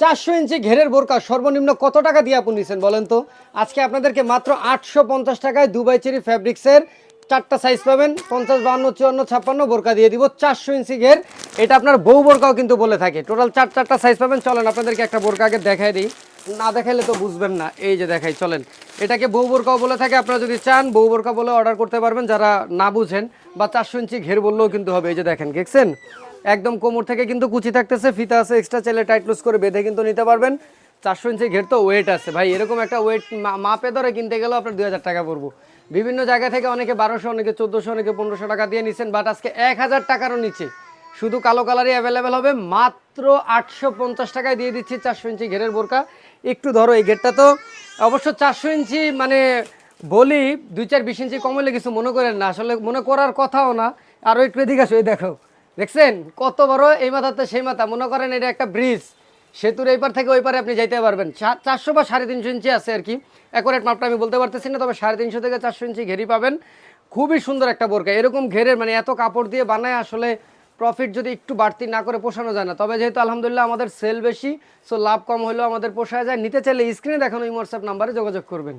চারশো ইঞ্চি ঘেরের বোরকা সর্বনিম্ন কত টাকা দিয়ে আপনি নিছেন বলেন তো? আজকে আপনাদেরকে মাত্র আটশো পঞ্চাশ টাকায় দুবাই চেরি ফ্যাব্রিক্সের চারটা সাইজ পাবেন, পঞ্চাশ, বাহান্ন, চুয়ান্ন, ছাপ্পান্ন, বোরকা দিয়ে দিব চারশো ইঞ্চি ঘের। এটা আপনার বউ বোরকাও কিন্তু বলে থাকে। টোটাল চার, চারটা সাইজ পাবেন। চলেন আপনাদেরকে একটা বোরকা আগে দেখাই দিই। না দেখাইলে তো বুঝবেন না। এই যে দেখাই, চলেন। এটাকে বউ বোরকাও বলে থাকে। আপনারা যদি চান, বউ বোরকা বলে অর্ডার করতে পারবেন। যারা না বুঝেন বা চারশো ইঞ্চি ঘের বললেও কিন্তু হবে। এই যে দেখেন, দেখছেন? একদম কোমর থেকে কিন্তু কুচি থাকতেছে, ফিতা আছে এক্সট্রা চাইলে টাইট লুজ করে বেঁধে কিন্তু নিতে পারবেন। চারশো ইঞ্চি ঘের তো ওয়েট আছে। ভাই, এরকম একটা ওয়েট মাপে ধরে কিনতে গেলেও আপনার দুই হাজার টাকা পড়ব। বিভিন্ন জায়গা থেকে অনেকে বারোশো, অনেকে চোদ্দোশো, অনেকে পনেরোশো টাকা দিয়ে নিচ্ছেন বাট আজকে এক হাজার টাকারও নিচে। শুধু কালো কালারই অ্যাভেলেবেল হবে, মাত্র আটশো পঞ্চাশ টাকায় দিয়ে দিচ্ছি চারশো ইঞ্চি ঘেরের বোরকা। একটু ধরো এই ঘেরটা তো। অবশ্য চারশো ইঞ্চি মানে বলি, দুই চার বিশ ইঞ্চি কমলে কিছু মনে করেন না। আসলে মনে করার কথাও না। আরও একটু এদিকে আসো, এই দেখো। দেখছেন? কত বড় এই মাথাতে সেই মাথা। মনে করেন এটা একটা ব্রিজ সেতুর এই পার থেকে ওই পারে আপনি যাইতে পারবেন। চারশো বা সাড়ে তিনশো ইঞ্চি আছে আর কি। অ্যাকোরেট মাপটা আমি বলতে পারতেছি না, তবে সাড়ে তিনশো থেকে চারশো ইঞ্চি ঘেরি পাবেন। খুবই সুন্দর একটা বোরকা। এরকম ঘেরের মানে এত কাপড় দিয়ে বানায় আসলে প্রফিট যদি একটু বাড়তি না করে পোষানো যায় না। তবে যেহেতু আলহামদুলিল্লাহ আমাদের সেল বেশি সো লাভ কম হলেও আমাদের পোষায় যায়। নিতে চাইলে স্ক্রিনে দেখানো এই হোয়াটসঅ্যাপ নাম্বারে যোগাযোগ করবেন।